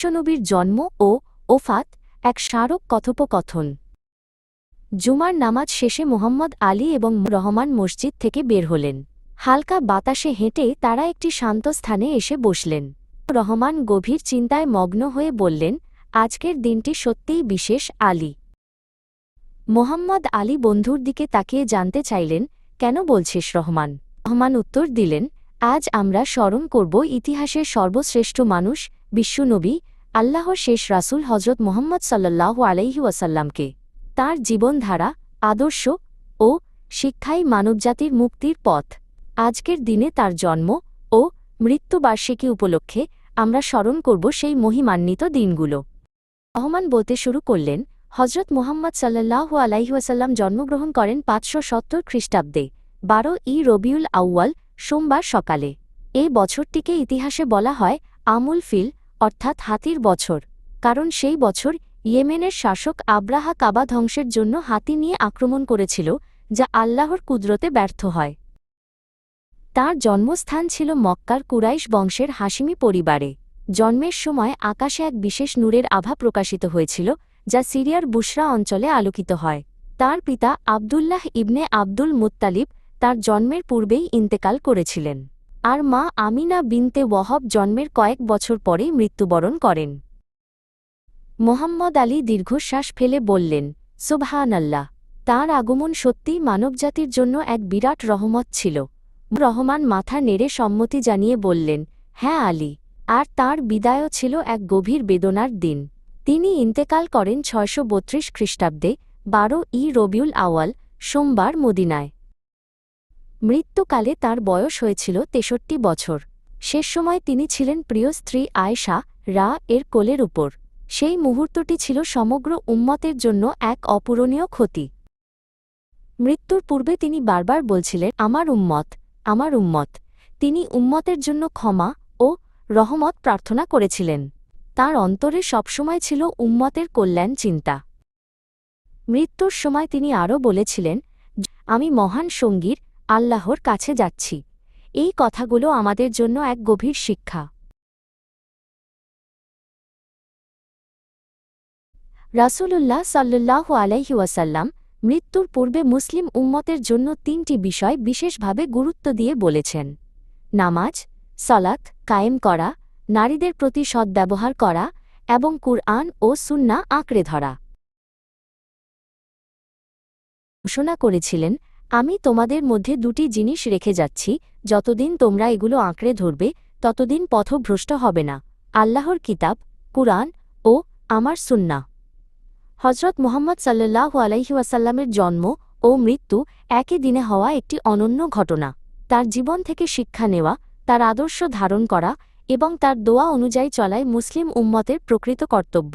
বিশ্বনবীর জন্ম ও ওফাত এক স্মারক কথোপকথন। জুমার নামাজ শেষে মোহাম্মদ আলী এবং রহমান মসজিদ থেকে বের হলেন। হালকা বাতাসে হেঁটে তারা একটি শান্ত স্থানে এসে বসলেন। রহমান গভীর চিন্তায় মগ্ন হয়ে বললেন, আজকের দিনটি সত্যিই বিশেষ, আলী। মোহাম্মদ আলী বন্ধুর দিকে তাকিয়ে জানতে চাইলেন, কেন বলছিস রহমান? রহমান উত্তর দিলেন, আজ আমরা স্মরণ করব ইতিহাসের সর্বশ্রেষ্ঠ মানুষ, বিশ্বনবী আল্লাহর শেষ রাসূল হজরত মোহাম্মদ সাল্লাহ আলাইহি ওয়াসাল্লামকে তাঁর জীবনধারা, আদর্শ ও শিক্ষাই মানবজাতির মুক্তির পথ। আজকের দিনে তার জন্ম ও মৃত্যুবার্ষিকী উপলক্ষে আমরা স্মরণ করব সেই মহিমান্বিত দিনগুলো। রহমান বলতে শুরু করলেন হজরত মোহাম্মদ সাল্লাহু আলাইহাসাল্লাম জন্মগ্রহণ করেন পাঁচশো সত্তর খ্রিস্টাব্দে, বারো ই রবিউল আউয়াল, সোমবার সকালে। এই বছরটিকে ইতিহাসে বলা হয় আমুল ফিল অর্থাৎ হাতির বছর, কারণ সেই বছর ইয়েমেনের শাসক আব্রাহা কাবা ধ্বংসের জন্য হাতি নিয়ে আক্রমণ করেছিল, যা আল্লাহর কুদরতে ব্যর্থ হয়। তার জন্মস্থান ছিল মক্কার কুরাইশ বংশের হাসিমি পরিবারে। জন্মের সময় আকাশে এক বিশেষ নূরের আভা প্রকাশিত হয়েছিল, যা সিরিয়ার বুশরা অঞ্চলে আলোকিত হয়। তার পিতা আবদুল্লাহ ইবনে আব্দুল মুত্তালিব তার জন্মের পূর্বেই ইন্তেকাল করেছিলেন। আর মা আমিনা বিনতে ওয়াহব জন্মের কয়েক বছর পরেই মৃত্যুবরণ করেন। মোহাম্মদ আলী দীর্ঘশ্বাস ফেলে বললেন সুবহান আল্লাহ তাঁর আগমন সত্যিই মানবজাতির জন্য এক বিরাট রহমত ছিল। রহমান মাথা নেড়ে সম্মতি জানিয়ে বললেন হ্যাঁ আলী, আর তার বিদায়ও ছিল এক গভীর বেদনার দিন। তিনি ইন্তেকাল করেন ছয়শো বত্রিশ খ্রিস্টাব্দে, বারো ই রবিউল আওয়াল সোমবার মদিনায়। মৃত্যুকালে তার বয়স হয়েছিল তেষট্টি বছর। শেষ সময় তিনি ছিলেন প্রিয় স্ত্রী আয়েশা রা এর কোলের উপর। সেই মুহূর্তটি ছিল সমগ্র উম্মতের জন্য এক অপূরণীয় ক্ষতি। মৃত্যুর পূর্বে তিনি বারবার বলছিলেন, আমার উম্মত আমার উম্মত। তিনি উম্মতের জন্য ক্ষমা ও রহমত প্রার্থনা করেছিলেন। তার অন্তরে সবসময় ছিল উম্মতের কল্যাণ চিন্তা। মৃত্যুর সময় তিনি আরও বলেছিলেন, আমি মহান সঙ্গীর আল্লাহর কাছে যাচ্ছি। এই কথাগুলো আমাদের জন্য এক গভীর শিক্ষা। রাসূলুল্লাহ সাল্লুল্লাহ আলাইহি ওয়াসাল্লাম মৃত্যুর পূর্বে মুসলিম উম্মতের জন্য তিনটি বিষয় বিশেষভাবে গুরুত্ব দিয়ে বলেছেন। নামাজ, সলাত কায়েম করা, নারীদের প্রতি সদ্ব্যবহার করা এবং কুরআন ও সুন্না আঁকড়ে ধরা। ঘোষণা করেছিলেন আমি তোমাদের মধ্যে দুটি জিনিস রেখে যাচ্ছি, যতদিন তোমরা এগুলো আঁকড়ে ধরবে, ততদিন পথভ্রষ্ট হবে না। আল্লাহর কিতাব, কুরআন ও আমার সুন্না হজরত মোহাম্মদ সাল্লাহ আলাইহিওয়াসাল্লামের জন্ম ও মৃত্যু একই দিনে হওয়া একটি অনন্য ঘটনা। তার জীবন থেকে শিক্ষা নেওয়া, তার আদর্শ ধারণ করা এবং তার দোয়া অনুযায়ী চলায় মুসলিম উম্মতের প্রকৃত কর্তব্য।